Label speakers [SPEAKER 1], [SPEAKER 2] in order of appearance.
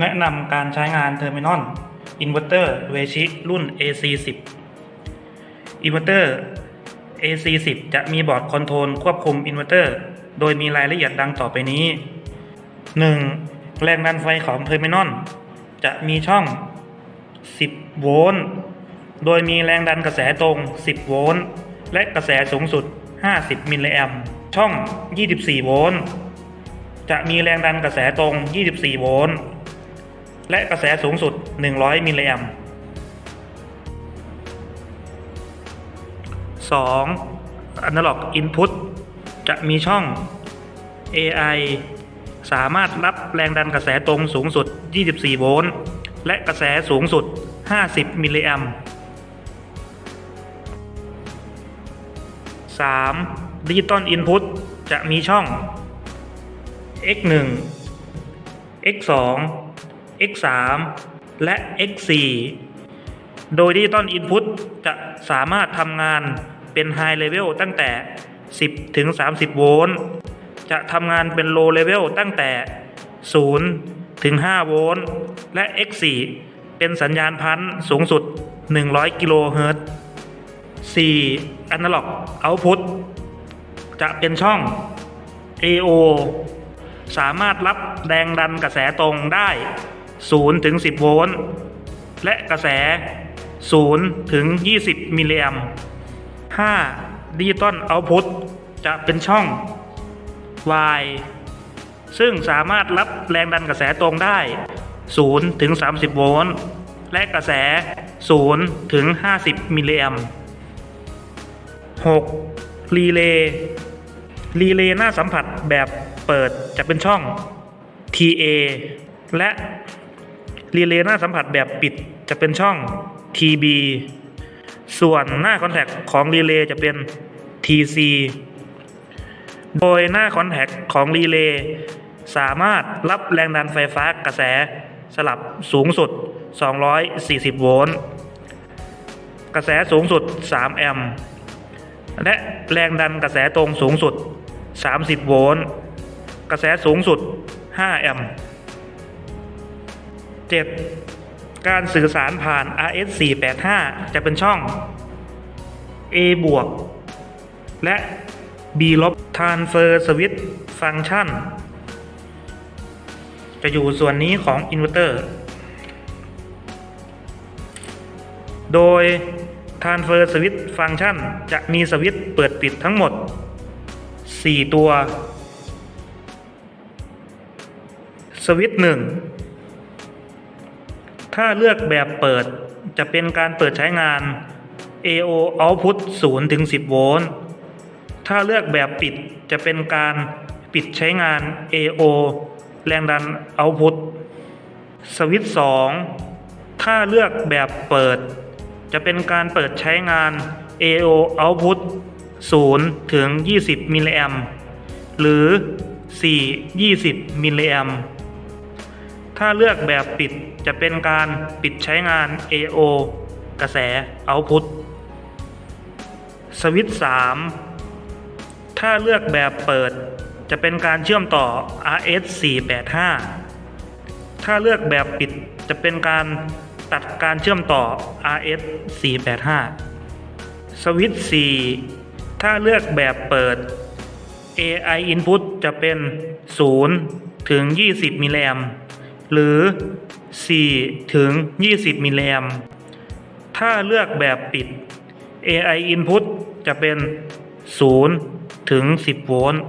[SPEAKER 1] แนะนำการใช้งานเทอร์มินอลอินเวอร์เตอร์เวชิรุ่น AC10 อินเวอร์เตอร์ AC10 จะมีบอร์ดคอนโทรลควบคุมอินเวอร์เตอร์ โดยมีรายละเอียดดังต่อไปนี้ 1. แรงดันไฟของเทอร์มินอลจะมีช่อง 10 โวลต์ โดยมีแรงดันกระแสตรง 10 โวลต์ และกระแสสูงสุด 50 มิลลิแอมป์ ช่อง 24 โวลต์ จะมีแรงดันกระแสตรง 24 โวลต์ และกระแสสูงสุด 100 มิลลิแอมป์ 2. Analog Input จะมีช่อง AI สามารถรับแรงดันกระแสตรงสูงสุด 24 โวลต์ และกระแสสูงสุด 50 มิลลิแอมป์ 3. Digital Input จะมีช่อง x1 x2 x3 และ x4 โดย Digital Input จะสามารถทำงานเป็น High Level ตั้งแต่ 10 ถึง 30 โวลต์ จะทำงานเป็น Low Level ตั้งแต่ 0 ถึง 5 โวลต์ และ x4 เป็นสัญญาณพันธุ์สูงสุด 100 กิโลเฮิรตซ์ 4. Analog Output จะเป็นช่อง AO สามารถรับแรงดันกระแสตรงได้ 0ถึง 10 โวลต์ และกระแส 0 ถึง 20 มิลลิแอมป์ 5. Digital Output จะเป็นช่อง Y ซึ่งสามารถรับแรงดันกระแสตรงได้ 0 ถึง 30 โวลต์ และกระแส 0 ถึง 50 มิลลิแอมป์ 6. รีเลย์รีเลย์หน้าสัมผัสแบบเปิดจะเป็นช่อง TA และ รีเลย์หน้าสัมผัสแบบปิดจะเป็นช่อง TB ส่วนหน้าคอนแทคของรีเลย์จะเป็น TC โดยหน้าคอนแทคของรีเลย์สามารถรับแรงดันไฟฟ้ากระแสสลับสูงสุด 240 โวลต์ กระแสสูงสุด 3 แอมป์และแรงดันกระแสตรงสูงสุด 30 โวลต์ กระแสสูงสุด 5 แอมป์ 7. การสื่อสารผ่าน RS485 จะเป็นช่อง A บวก และ B ลบ Transfer Switch Function จะอยู่ส่วนนี้ของอินเวอร์เตอร์ โดย Transfer Switch Function จะมีสวิตช์เปิดปิดทั้งหมด 4 ตัว สวิตช์1 ถ้าเลือกแบบเปิดจะเป็นการเปิดใช้งาน AO Output 0ถึง10 โวลต์ ถ้าเลือกแบบปิดจะเป็นการปิดใช้งาน AO แรงดัน Output สวิตช์2ถ้าเลือกแบบเปิด จะเป็นการเปิดใช้งาน AO Output 0ถึง20 มิลลิแอมหรือ 4 20 มิลลิแอม ถ้าเลือกแบบปิดจะเป็นการปิดใช้งาน AO กระแส Output สวิตช์3ถ้าเลือกแบบเปิด จะเป็นการเชื่อมต่อ RS485 ถ้าเลือกแบบปิดจะเป็นการตัดการเชื่อมต่อ RS485 สวิตช์4ถ้าเลือกแบบเปิด AI input จะเป็น 0 ถึง 20 มิลลิแอมป์ หรือ 4 ถึง 20 มิลลิแอมถ้าเลือกแบบปิด AI input จะเป็น 0 ถึง 10 โวลต์